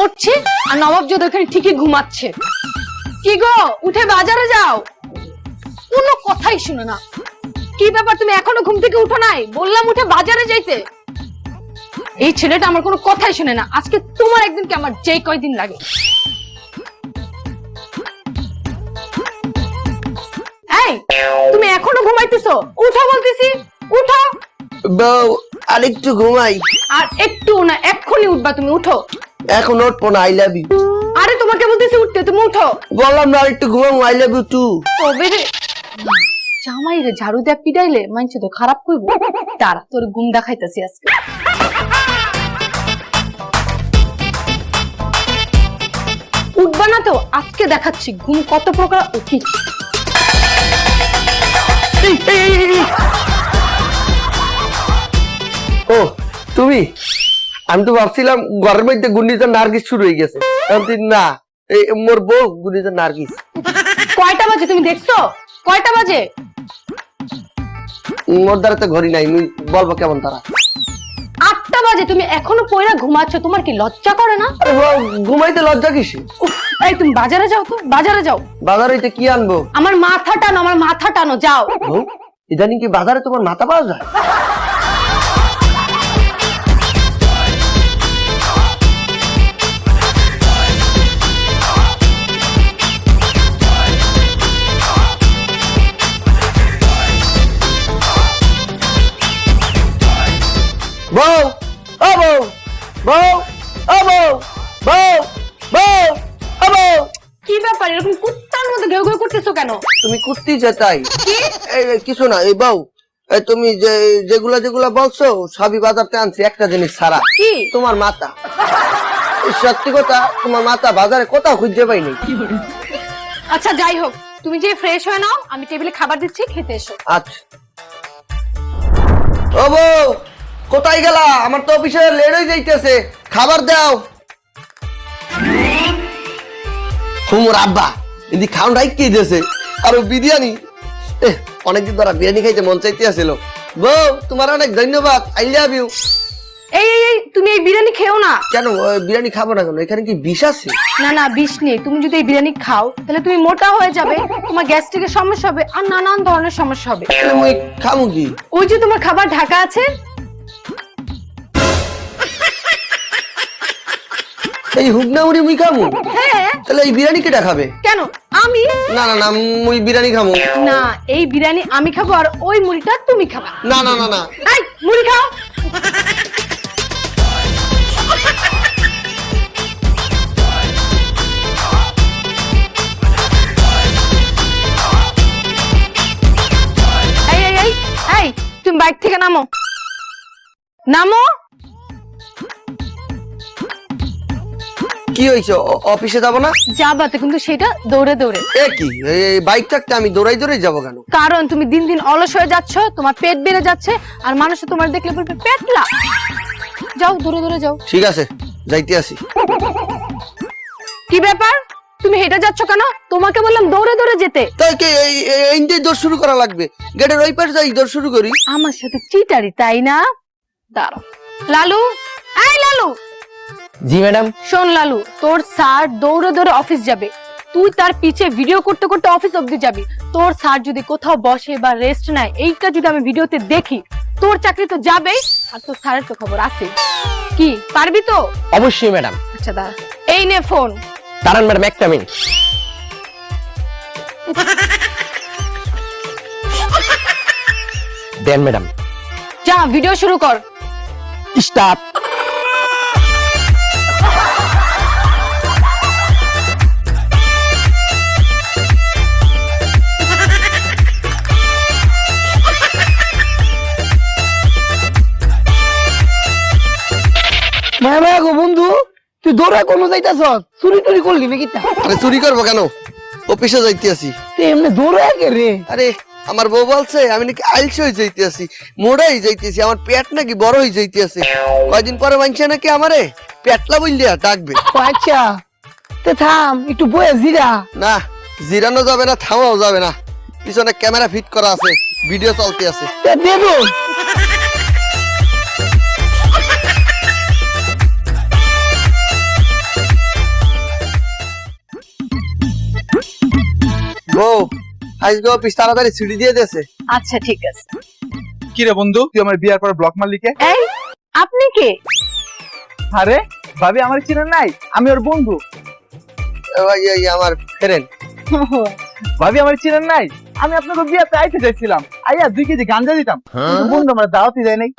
মরছে আর নবাব যদি ওখানে ঠিকই ঘুমাচ্ছে। কি গো উঠে বাজারে যাও। কোনো কথাই শুনে না। কি ব্যাপার তুমি এখনও ঘুম থেকে উঠো নাই? বললাম উঠে বাজারে যাইতে। এই ছেলেটা আমার কোনো কথাই শুনে না। আজকে তোমার একদিন কি আমার যেই কয়দিন লাগে। এই তুমি এখনও ঘুমাইতেছো? উঠো বলতেছি উঠো। বউ আরেকটু ঘুমাই। আর একটু না এক্ষুনি উঠবা তুমি উঠো। এখন উঠবো না আই লাভ ইউ আরে তোমাকে বলতেছি উঠতে তুমি উঠো। বললাম না আরেকটু ঘুমাবো আই লাভ ইউ টু তবে রে জামাই রে ঝাড়ু দেয়া পিটাইলে মানছে তো খারাপ কইব তারা তোর ঘুম দেখাইতেছি আজকে। উঠবা না তো আজকে দেখাচ্ছি ঘুম কত প্রকার উঠি ও তুমি? আমি তো ভাবছিলাম ঘরের মধ্যে গুন্ডিতে নার্গিস শুরু হয়ে গেছে। না মোর বউ গুন্ডিতে নার্গিস। কয়টা বাজে তুমি দেখছ? কয়টা বাজে? মোর দ্বারা তো ঘড়ি নাই বলব কেমন তারা? আটটা বাজে তুমি এখনও পয়রা ঘুমাচ্ছ তোমার কি লজ্জা করে না? ঘুমাইতে লজ্জা কিসে? এই তুমি বাজারে যাও তো বাজারে যাও। বাজার কি আনব? আমার মাথা টানো আমার মাথা টানো যাও। ইদানিং কি বাজারে তোমার মাথা পাওয়া যায়? বউ ও বউ বউ ও বউ বউ বউ ও বউ কি ব্যাপার? এরকম কুত্তার মধ্যে ঘেউ ঘেউ করতেছো কেন? তুমি কুত্তি এই, কিছু না এই বাউ এই তুমি যে যেগুলা যেগুলা বলছো সবই বাজারতে আনছি একটা জিনিস ছাড়া। কি? তোমার মাথা। সত্যি কথা তোমার মাথা বাজারে কোথাও খুঁজে পাইনি আচ্ছা যাই হোক তুমি যে ফ্রেশ হয়ে নাও আমি টেবিলে খাবার দিচ্ছি খেতে এসো। আচ্ছা। ও বউ কোথায় গেলা? আমার তো অফিসে লেট হয়ে যাইতেছে। খাবার দাও। হুমুর আব্বা। এদি খাউন রাইক দিয়েছে আর ও বিরিয়ানি? অনেকদিন ধরা বিরিয়ানি খাইতে মন চাইতে আসছিল বউ তোমার অনেক ধন্যবাদ। আই লাভ ইউ এই এই এই তুমি এই বিরিয়ানি খেও না। কেন? বিরিয়ানি খাব না কেন? এখানে কি বিষ আছে? না না বিষ নেই। তুমি যদি এই বিরিয়ানি খাও তাহলে তুমি মোটা হয়ে যাবে। তোমার গ্যাস্ট্রিকের সমস্যা হবে আর নানান ধরনের সমস্যা হবে। মুই খামু কি? ওই যে তোমার খাবার ঢাকা আছে এই হুগনা মুড়ি মুই খামু? হ্যাঁ। তাহলে এই বিরিয়ানি কেটা খাবে? কেন? আমি? না না না মুই বিরিয়ানি খামু। না এই বিরিয়ানি আমি খাব আর ওই মুড়িটা তুমি খাবা। না না না না। এই মুড়ি খাও। এই এই এই তুমি বাইক থেকে নামো। নামো? কি হয়েছে? অফিসে যাব না? যাবাতে কিন্তু সেটা দৌড়ে দৌড়ে। এ কি? এই বাইক থাকতে আমি দৌড়াই দৌড়াই যাব কেন? কারণ তুমি দিন দিন অলস হয়ে যাচ্ছ তোমার পেট বেড়ে যাচ্ছে আর মানুষ তোমার দেখলে বলবে পেটলা যাও দূরে দূরে যাও। ঠিক আছে যাইতে আসি। কি ব্যাপার? তুমি হেঁটে যাচ্ছ কেন? তোমাকে বললাম দৌড়ে দৌড়ে যেতে। তাই কি এই এই- দৌড় শুরু করা লাগবে? গেটের ওই পাশে যাই দৌড় শুরু করি। আমার সাথে চিটারি তাই না? দাঁড়াও। লালু এই লালু! জি ম্যাডাম শোন লালু তোর স্যার দৌড়ে দৌড়ে অফিস যাবে। তুই তার পিছে ভিডিও করতে করতে অফিস অব্দি যাবি। তোর স্যার যদি কোথাও বসে বা রেস্ট নেয় এইটা যদি আমি ভিডিওতে দেখি তোর চাকরি তো যাবেই আর তোর স্যারের তো খবর আছে। কি পারবি তো? অবশ্যই ম্যাডাম আচ্ছা দাঁড়া। এই নে ফোন দাঁড়ান ম্যাডাম একটা মিনিট দেন ম্যাডাম যা ভিডিও শুরু কর। স্টার্ট মায়া মায়া গো বন্ধু তুই দৌড়া কোনো যাইতাছ চুরি টুরি করলি নাকি তা? আরে চুরি করব কেন? অফিসে যাইতে আসি। তুই এমনি দৌড়া কে রে। আরে আমার বউ বলছে আমি নাকি আইলস হয়ে যাইতে আসি মোড়াই যাইতেছি আমার পেট নাকি বড় হয়ে যাইতে আছে কয়দিন পরে মানছে নাকি আমারে? পেটলা বললিয়া ডাকবে। আচ্ছা তে থাম একটু বয়ে জিরা। না জিরানো যাবে না থামাও যাবে না। পিছনে ক্যামেরা ফিট করা আছে ভিডিও চলতে আছে। তে দেবো আজকে অফিস তাড়াতাড়ি ছুটি দিয়ে দিয়েছে। আচ্ছা ঠিক আছে। কি রে বন্ধু তুই আমার বিয়ার পর ব্লক মারলিকে এই আপনি কে? আরে ভাবি আমার চিনেন নাই আমি ওর বন্ধু। আমার ফ্রেন্ড ভাবি আমার চিনেন নাই আমি আপনাকে বিয়াতে আইতে চাইছিলাম। আইয়া দুই কেজি গাঞ্জা দিতাম। বন্ধু আমার দাওয়াতই দেয় নাই।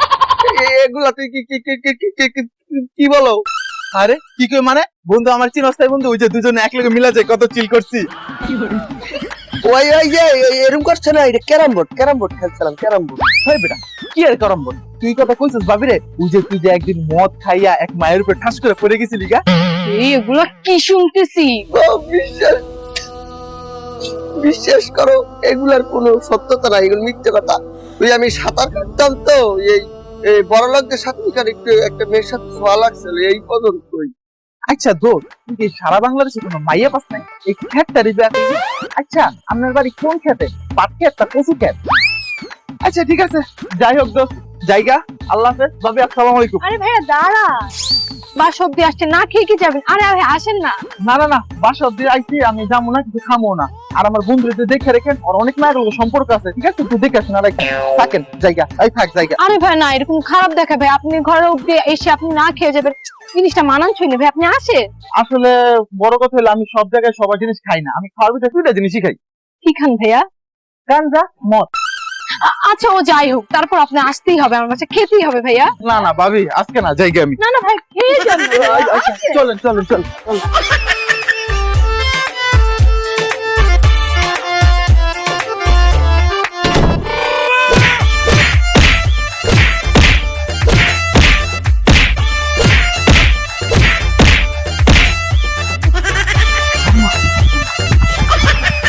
এগুলা তুই কি কি কি কি কি- কি- কি- কি বলো? আরে কি কই মানে? বন্ধু আমার চিনস্তায় বন্ধু ওই যে দুজনে এক লগে মিলা যায় কত চিল করছি। ওই ওই যে এরম করছে না এটা ক্যারাম বোর্ড ক্যারাম বোর্ড খেলছিলাম ক্যারাম বোর্ড। হয় বেটা কি আর করম বল তুই কথা কইছিস ভাবি রে ওই যে তুই যে একদিন মদ খাইয়া এক মায়ের উপর ঠাস করে পড়ে গেছিলি গা? এগুলো কি শুনতেছি? বিশ্বাস বিশ্বাস করো এগুলার কোনো সত্যতা নাই এগুলো মিথ্যে কথা। ওই আমি সাঁতার কাটতাম তো এই এই বড় লোকদের সাথে একটু একটা মেয়ের সাথে ছোঁয়া লাগছিল এই পর্যন্তই। আচ্ছা দোর কিন্তু সারা বাংলাদেশে কোনো মাইয়া পাস নাই, এই খ্যাতটা বিয়া করবি? আচ্ছা আপনার বাড়ি কোন খ্যাতে পাট খেত না কচু খ্যাত আচ্ছা ঠিক আছে, যাই হোক দোস্ত, জায়গা, আল্লাহ হাফেজ, ভাবি, আসসালামু আলাইকুম। আরে ভাইয়া, দাঁড়া। বা সবজি আসছে না খেয়ে কি যাবেন? আরে আরে আসেন না। না না না বাসা অব্দি আইছি আমি যাব না কিছু খামো না। আর আমার বন্ধুরা যদি দেখে রেখেন আর অনেক মায়ের সম্পর্ক আছে ঠিক আছে? তুই দেখে আসেন আর থাকেন জায়গা এই থাক জায়গা। আরে ভাই না এরকম খারাপ দেখা ভাই আপনি ঘরে অব্দি এসে আপনি না খেয়ে যাবেন। জিনিসটা মানানছই না ভাই আপনি আসেন। আসলে বড় কথা হলো আমি সব জায়গায় সবার জিনিস খাই না। আমি খাওয়ার ভিতরে দুইটা জিনিসই খাই। কি খান ভাইয়া? গাঞ্জা মদ। আচ্ছা ও যাই হোক তারপর আপনি আসতেই হবে আমার বাসা খেতেই হবে ভাইয়া না না ভাবি আজকে না জায়গা আমি না না ভাই খেয়ে যান ভাইয়া। আচ্ছা, চলেন চলেন চলেন চলেন।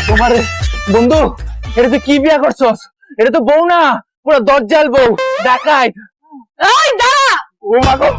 তোমারে বন্ধু এটা তুই কি বিয়া করছস এটা তো বউ না পুরো দরজাল বউ। দেখায় দাঁড়া! ও মাগো